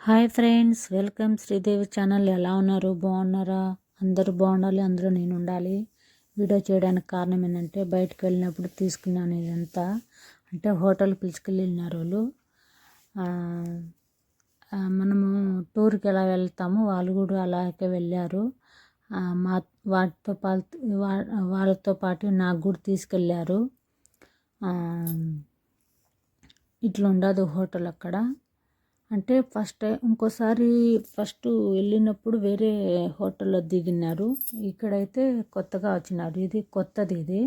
Hi friends welcome Sridevi channel. ఎలా ఉన్నారు? బాగున్నారా? అందరూ బాగుండాలి అందరూ నేను ఉండాలి. వీడియో చేయడానికి కారణం ఏంటంటే బయటకు వెళ్ళినప్పుడు తీసుకున్నాను ఇదంతా అంటే హోటల్ పిలుచుకెళ్ళినారు వాళ్ళు. మనము టూర్కి ఎలా వెళ్తామో వాళ్ళు కూడా అలాగే వెళ్ళారు. మా వాటితో పాటు వా- వాళ్ళతో పాటు నాకు కూడా తీసుకెళ్ళారు. ఇట్లా ఉండదు హోటల్ అక్కడ. అంటే ఫస్ట్ ఇంకోసారి ఫస్ట్ వెళ్ళినప్పుడు వేరే హోటల్లో దిగినారు. ఇక్కడైతే కొత్తగా వచ్చినారు. ఇది కొత్తది ఇది.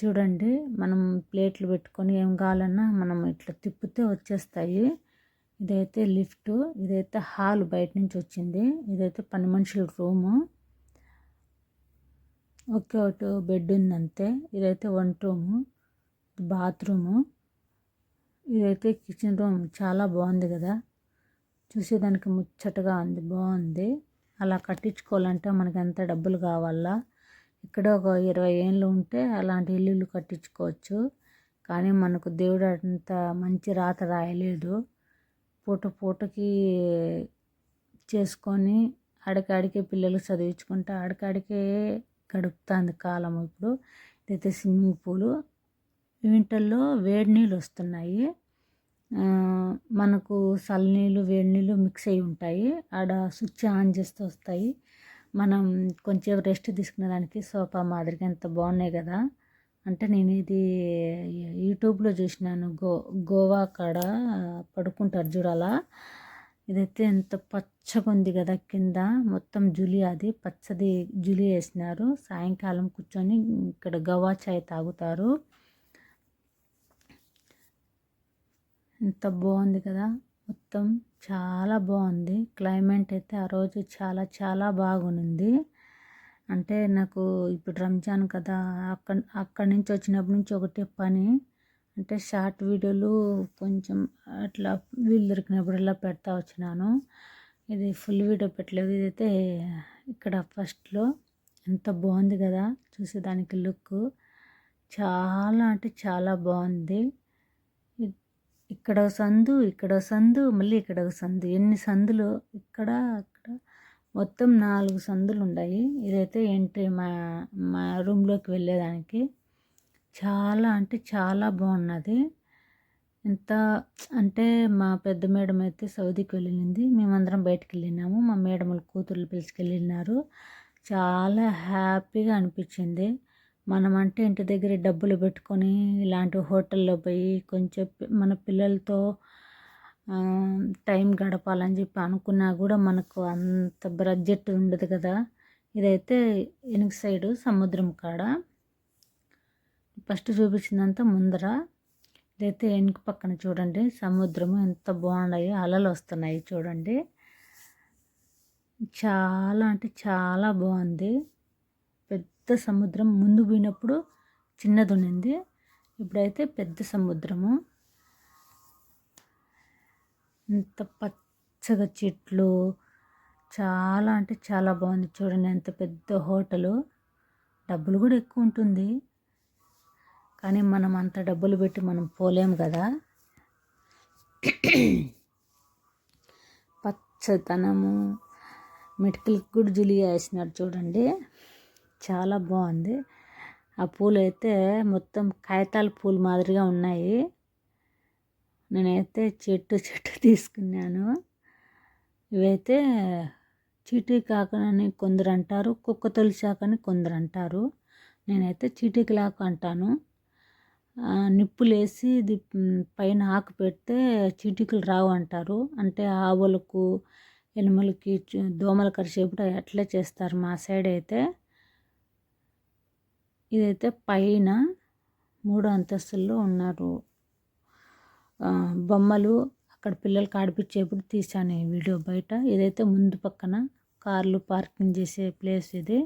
చూడండి మనం ప్లేట్లు పెట్టుకొని ఏం కావాలన్నా మనం ఇట్లా తిప్పితే వచ్చేస్తాయి. ఇదైతే లిఫ్ట్ ఇదైతే హాల్ బయట నుంచి వచ్చింది. ఇదైతే పని మనుషుల రూము. ఒకే ఒకటి బెడ్ ఉంది అంతే ఇదైతే వన్ రూము బాత్రూము. ఇదైతే కిచెన్ రూమ్ చాలా బాగుంది కదా. చూసేదానికి ముచ్చటగా ఉంది బాగుంది. అలా కట్టించుకోవాలంటే మనకి ఎంత డబ్బులు కావాలా? ఇక్కడ ఒక ఇరవై ఏళ్ళు ఉంటే అలాంటి ఇల్లులు కట్టించుకోవచ్చు. కానీ మనకు దేవుడు అంత మంచి రాత రాయలేదు. పూట పూటకి చేసుకొని అడికాడికే పిల్లలు చదివించుకుంటే అడికాడికే గడుపుతుంది కాలం ఇప్పుడు. ఇదైతే స్విమ్మింగ్ పూలు. వింటర్లో వేడి నీళ్ళు వస్తున్నాయి. మనకు చల్లనీళ్ళు వేడి నీళ్ళు మిక్స్ అయి ఉంటాయి. ఆడ స్విచ్ ఆన్ చేస్తూ వస్తాయి. మనం కొంచెం రెస్ట్ తీసుకునే దానికి సోఫా మాదిరిగా ఎంత బాగున్నాయి కదా. అంటే నేను ఇది యూట్యూబ్లో చూసినాను. గో గోవా కాడ పడుకుంటారు చూడాలా ఇదైతే ఎంత పచ్చగా ఉంది కదా కింద. మొత్తం జులి అది. పచ్చది జులి వేసినారు. సాయంకాలం కూర్చొని ఇక్కడ గవా చాయ్ తాగుతారు. ఎంత బాగుంది కదా. మొత్తం చాలా బాగుంది. క్లైమేట్ అయితే ఆ రోజు చాలా చాలా బాగుంది. అంటే నాకు ఇప్పుడు రంజాన్ కదా అక్కడ అక్కడి నుంచి వచ్చినప్పటి నుంచి ఒకటే పని. అంటే షార్ట్ వీడియోలు కొంచెం అట్లా వీలు దొరికినప్పుడల్లా పెడతా వచ్చినాను. ఇది ఫుల్ వీడియో పెట్టలేదు. ఇదైతే ఇక్కడ ఫస్ట్లో ఎంత బాగుంది కదా చూసేదానికి లుక్. చాలా అంటే చాలా బాగుంది. ఇక్కడ ఒక సందు ఇక్కడ సందు మళ్ళీ ఇక్కడ ఒక సందు. ఎన్ని సందులు? ఇక్కడ అక్కడ. మొత్తం నాలుగు సందులు ఉన్నాయి ఇదైతే ఎంట్రీ మా మా రూమ్లోకి వెళ్ళేదానికి. చాలా అంటే చాలా బాగున్నది. ఎంత అంటే మా పెద్ద మేడం అయితే సౌదీకి వెళ్ళింది. మేమందరం బయటకు వెళ్ళినాము మా మేడములు కూతుర్లు పిలుచుకెళ్ళినారు. చాలా హ్యాపీగా అనిపించింది. మనం అంటే ఇంటి దగ్గర డబ్బులు పెట్టుకొని ఇలాంటి హోటల్లో పోయి కొంచెం మన పిల్లలతో టైం గడపాలని చెప్పి అనుకున్నా కూడా మనకు అంత బడ్జెట్ ఉండదు కదా. ఇదైతే వెనుక సైడు సముద్రం కాడ. ఫస్ట్ చూపించిందంతా ముందర ఇదైతే వెనుక పక్కన చూడండి. సముద్రము ఎంత బాగున్నాయి అలలు వస్తున్నాయి చూడండి. చాలా అంటే చాలా బాగుంది. పెద్ద సముద్రం ముందు పోయినప్పుడు చిన్నది ఉండింది ఇప్పుడైతే పెద్ద సముద్రము. ఇంత పచ్చగా చెట్లు చాలా అంటే చాలా బాగుంది చూడండి. ఎంత పెద్ద హోటలు. డబ్బులు కూడా ఎక్కువ ఉంటుంది. కానీ మనం అంత డబ్బులు పెట్టి మనం పోలేము కదా. పచ్చదనము. మెటికలకి కూడా జులి వేసినారు చూడండి. చాలా బాగుంది. ఆ పూలు అయితే మొత్తం కాగితాల పూలు మాదిరిగా ఉన్నాయి. నేనైతే చెట్టు చెట్టు తీసుకున్నాను. ఇవైతే చీటీకాకని కొందరు అంటారు కుక్క తొలిచాకని కొందరు అంటారు. నేనైతే చీటీకిలాకు అంటాను. నిప్పులేసి ఇది పైన ఆకు పెడితే చీటికలు రావు అంటారు. అంటే ఆవులకు ఎనుమలకి దోమలు కరిచేప్పుడు అట్లే చేస్తారు మా సైడ్ అయితే. ఇదైతే పైన మూడు అంతస్తుల్లో ఉన్నారు. బొమ్మలు అక్కడ పిల్లలకి ఆడిపించేప్పుడు తీసాను ఈ వీడియో బయట. ఇదైతే ముందు పక్కన కార్లు పార్కింగ్ చేసే ప్లేస్ ఇది.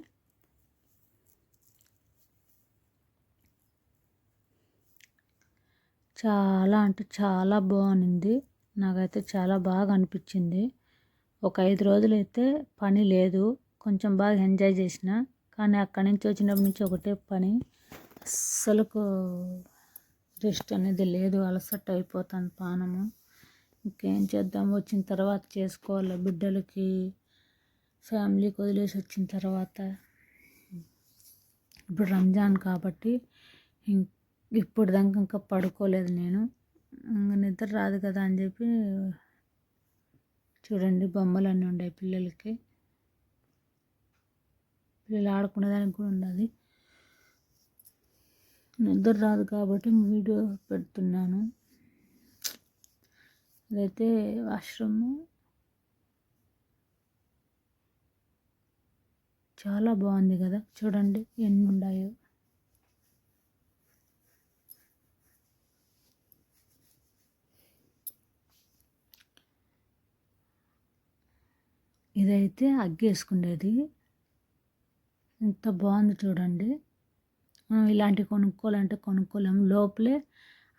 చాలా అంటే చాలా బాగుంది. నాకైతే చాలా బాగా అనిపించింది. ఒక ఐదు రోజులు అయితే పని లేదు. కొంచెం బాగా ఎంజాయ్ చేసిన కానీ అక్కడి నుంచి వచ్చినప్పటి నుంచి ఒకటే పని. అస్సలకు రెస్ట్ అనేది లేదు. అలసట అయిపోతుంది పానము. ఇంకేం చేద్దాం? వచ్చిన తర్వాత చేసుకోవాలి బిడ్డలకి? ఫ్యామిలీకి వదిలేసి వచ్చిన తర్వాత? ఇప్పుడు రంజాన్ కాబట్టి ఇప్పుడు దాకా ఇంకా పడుకోలేదు నేను. ఇంకా నిద్ర రాదు కదా అని చెప్పి చూడండి బొమ్మలు అన్నీ పిల్లలకి. పిల్లలు ఆడుకునేదానికి కూడా ఉన్నది నిద్ర రాదు కాబట్టి వీడియో పెడుతున్నాను. అదైతే ఆశ్రమం చాలా బాగుంది కదా చూడండి ఎన్ని ఉన్నాయో. ఇదైతే అగ్గేసుకునేది ఎంత బాగుంది చూడండి. మనం ఇలాంటివి కొనుక్కోవాలంటే కొనుక్కోలేము లోపలే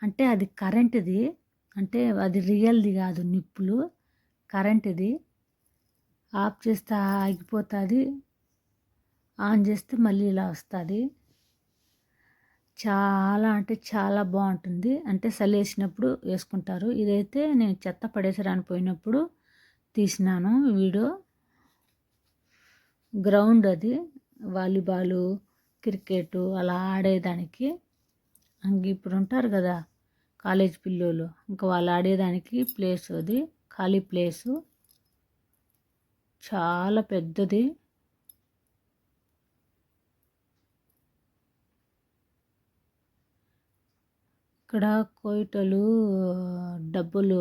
అంటే అది కరెంటుది. అంటే అది రియల్ది కాదు నిప్పులు. కరెంటుది. ఆఫ్ చేస్తే ఆగిపోతుంది. ఆన్ చేస్తే మళ్ళీ ఇలా వస్తుంది. చాలా అంటే చాలా బాగుంటుంది. అంటే చలి వేసినప్పుడు వేసుకుంటారు. ఇదైతే నేను చెత్త పడేసరాని పోయినప్పుడు తీసినాను వీడియో. గ్రౌండ్ అది. వాలీబాలు క్రికెట్ అలా ఆడేదానికి ఇంక ఇప్పుడు ఉంటారు కదా కాలేజ్ పిల్లలు ఇంకా వాళ్ళు ఆడేదానికి ప్లేస్ అది ఖాళీ ప్లేసు. చాలా పెద్దది. ఇక్కడ కోయిటలు డబ్బులు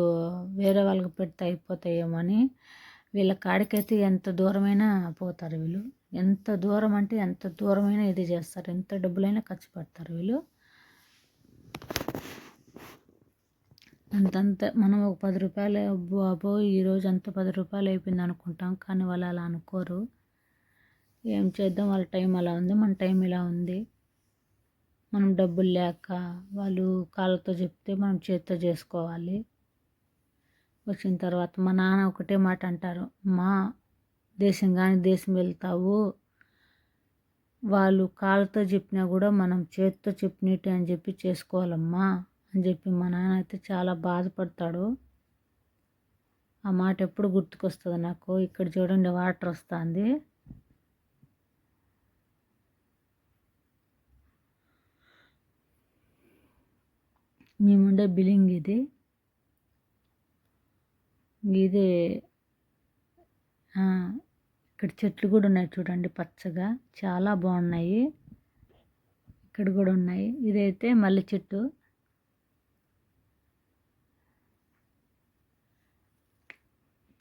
వేరే వాళ్ళకి పెడితే అయిపోతాయేమో అని వీళ్ళ కాడికైతే ఎంత దూరమైనా పోతారు వీళ్ళు. ఎంత దూరం అంటే ఎంత దూరమైనా ఇది చేస్తారు. ఎంత డబ్బులైనా ఖర్చు పెడతారు వీళ్ళు. అంతంత మనం ఒక పది రూపాయలు అబ్బో ఈరోజు అంత పది రూపాయలు అయిపోయింది అనుకుంటాం. కానీ వాళ్ళు అలా అనుకోరు. ఏం చేద్దాం? వాళ్ళ టైం అలా ఉంది. మన టైం ఇలా ఉంది. మనం డబ్బులు లేక వాళ్ళు కాళ్ళతో చెప్తే మనం చేత్తో చేసుకోవాలి. వచ్చిన తర్వాత మా నాన్న ఒకటే మాట అంటారు. మా దేశం కానీ దేశం వెళ్తావు వాళ్ళు కాళ్ళతో చెప్పినా కూడా మనం చేతితో చెప్పినట్టు అని చెప్పి చేసుకోవాలమ్మా అని చెప్పి మా నాన్న అయితే చాలా బాధపడతాడు. ఆ మాట ఎప్పుడు గుర్తుకొస్తుంది నాకు? ఇక్కడ చూడండి వాటర్ వస్తుంది. మేముండే బిల్లింగ్ ఇది. ఇది ఇక్కడ చెట్లు కూడా ఉన్నాయి చూడండి పచ్చగా. చాలా బాగున్నాయి. ఇక్కడ కూడా ఉన్నాయి. ఇదైతే మల్లె చెట్టు.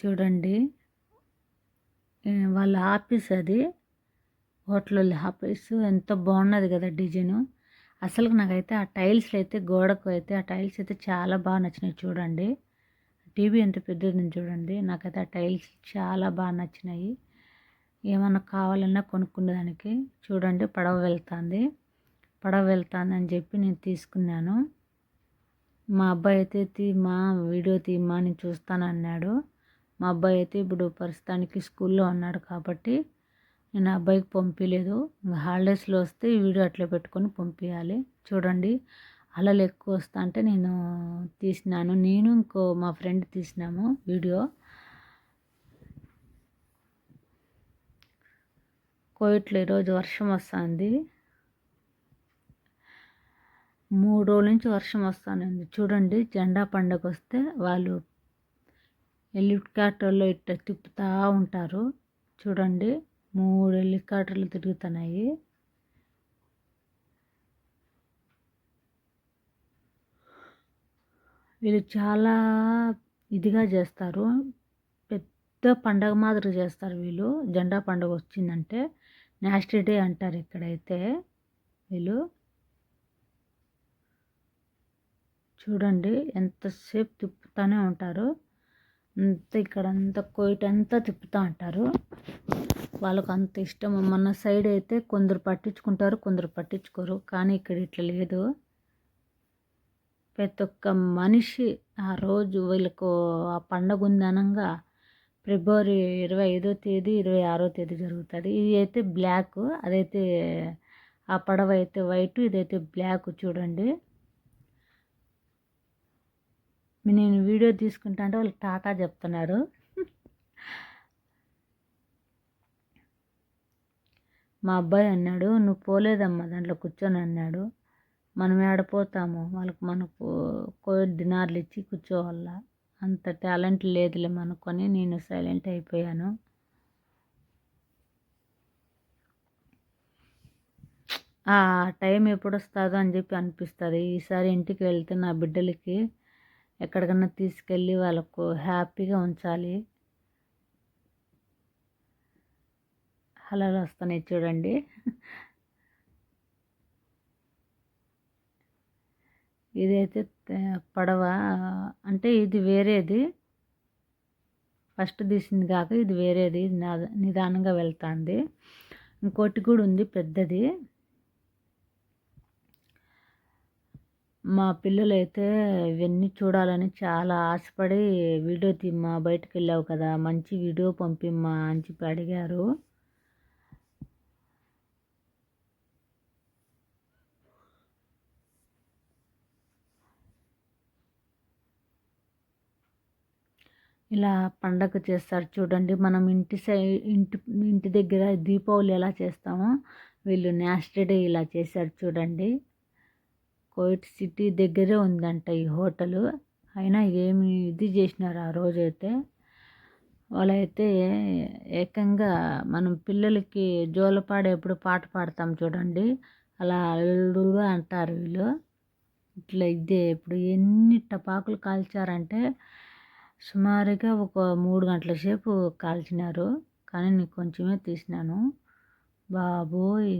చూడండి. వాళ్ళ ఆఫీస్ అది. Hotel office. ఎంత బాగున్నది కదా డిజైను. అసలు నాకైతే ఆ టైల్స్ అయితే గోడకు అయితే ఆ టైల్స్ అయితే చాలా బాగా నచ్చినాయి చూడండి. టీవీ ఎంత పెద్దది చూడండి. నాకైతే ఆ టైల్స్ చాలా బాగా నచ్చినాయి. ఏమన్నా కావాలన్నా కొనుక్కునేదానికి. చూడండి పడవ వెళ్తుంది. పడవ వెళ్తుంది అని చెప్పి నేను తీసుకున్నాను. మా అబ్బాయి అయితే తీమా వీడియో తీమా నేను చూస్తానన్నాడు మా అబ్బాయి అయితే ఇప్పుడు ప్రస్తుతానికి స్కూల్లో ఉన్నాడు కాబట్టి నేను అబ్బాయికి పంపించలేదు హాలిడేస్లో వస్తే ఈ వీడియో అట్లా పెట్టుకొని పంపించాలి చూడండి అలలు ఎక్కువ వస్తా అంటే నేను తీసినాను. నేను ఇంకో మా ఫ్రెండ్ తీసినాము వీడియో. కోయిట్లో ఈరోజు వర్షం వస్తుంది. మూడు రోజుల నుంచి వర్షం వస్తుంది. చూడండి జెండా పండగ వస్తే వాళ్ళు హెలికాప్టర్లో ఇట్లా తిప్పుతూ ఉంటారు. చూడండి మూడు హెలికాప్టర్లు తిరుగుతున్నాయి. వీళ్ళు చాలా ఇదిగా చేస్తారు. పెద్ద పండగ మాదిరి చేస్తారు వీళ్ళు. జెండా పండగ వచ్చిందంటే నాస్టీ డే అంటారు ఇక్కడైతే. వీళ్ళు చూడండి ఎంతసేపు తిప్పుతూనే ఉంటారు. అంత ఇక్కడ అంతా కోయిట్ అంతా తిప్పుతూ ఉంటారు వాళ్ళకు అంత ఇష్టం. మన సైడ్ అయితే కొందరు పట్టించుకుంటారు కొందరు పట్టించుకోరు. కానీ ఇక్కడ ఇట్లా లేదు. ప్రతి ఒక్క మనిషి ఆ రోజు వీళ్ళకు ఆ పండగ ఉంది అనగా ఫిబ్రవరి ఇరవై ఐదో తేదీ ఇరవై ఆరో తేదీ జరుగుతుంది. ఇది అయితే బ్లాక్ అదైతే ఆ పడవ అయితే వైట్ ఇదైతే బ్లాక్ చూడండి. నేను వీడియో తీసుకుంటా అంటే వాళ్ళు టాటా చెప్తున్నారు. మా అబ్బాయి అన్నాడు నువ్వు పోలేదమ్మా దాంట్లో కూర్చొని అన్నాడు. మనం ఏడపోతాము వాళ్ళకి మనకు కోవిడ్ దినార్లు ఇచ్చి కూర్చోవాలా? అంత టాలెంట్ లేదులే అనుకొని నేను సైలెంట్ అయిపోయాను. ఆ టైం ఎప్పుడు వస్తుందో అని చెప్పి అనిపిస్తుంది. ఈసారి ఇంటికి వెళ్తే నా బిడ్డలకి ఎక్కడికన్నా తీసుకెళ్ళి వాళ్ళకు హ్యాపీగా ఉంచాలి. హలాలు వస్తున్నాయి చూడండి. ఇదైతే పడవ అంటే ఇది వేరేది. ఫస్ట్ తీసింది కాక ఇది వేరేది. నిదానంగా వెళ్తుంది. ఇంకోటి కూడా ఉంది పెద్దది. మా పిల్లలైతే ఇవన్నీ చూడాలని చాలా ఆశపడి వీడియో తీమ్మా బయటకు వెళ్ళావు కదా మంచి వీడియో పంపిమ్మా అని చెప్పి అడిగారు. ఇలా పండగ చేస్తారు చూడండి. మనం ఇంటి సై ఇంటి ఇంటి దగ్గర దీపావళి ఎలా చేస్తామో వీళ్ళు నేషనల్ డే ఇలా చేశారు చూడండి. కోయిట్ సిటీ దగ్గరే ఉందంట ఈ హోటలు. అయినా ఏమి ఇది చేసినారు ఆ రోజైతే. వాళ్ళైతే ఏకంగా మనం పిల్లలకి జోలపాడేప్పుడు పాట పాడతాం చూడండి. అలా అల్లుడుగా అంటారు వీళ్ళు. ఇట్లా ఇదే ఇప్పుడు ఎన్ని టపాకులు కాల్చారంటే సుమారుగా ఒక మూడు గంటల సేపు కాల్చినారు. కానీ నీకు కొంచెమే తీసినాను. బాబోయ్!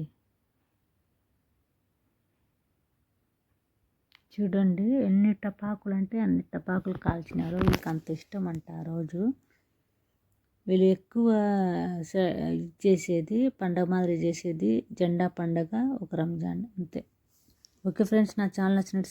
చూడండి ఎన్ని టపాకులు అంటే అన్ని టపాకులు కాల్చినారు. వీళ్ళకి అంత ఇష్టం అంట ఆ రోజు. వీళ్ళు ఎక్కువ చేసేది పండగ మాదిరి చేసేది జెండా పండగ ఒక రంజాన్ అంతే. ఓకే ఫ్రెండ్స్ నా ఛానల్ నచ్చినట్టు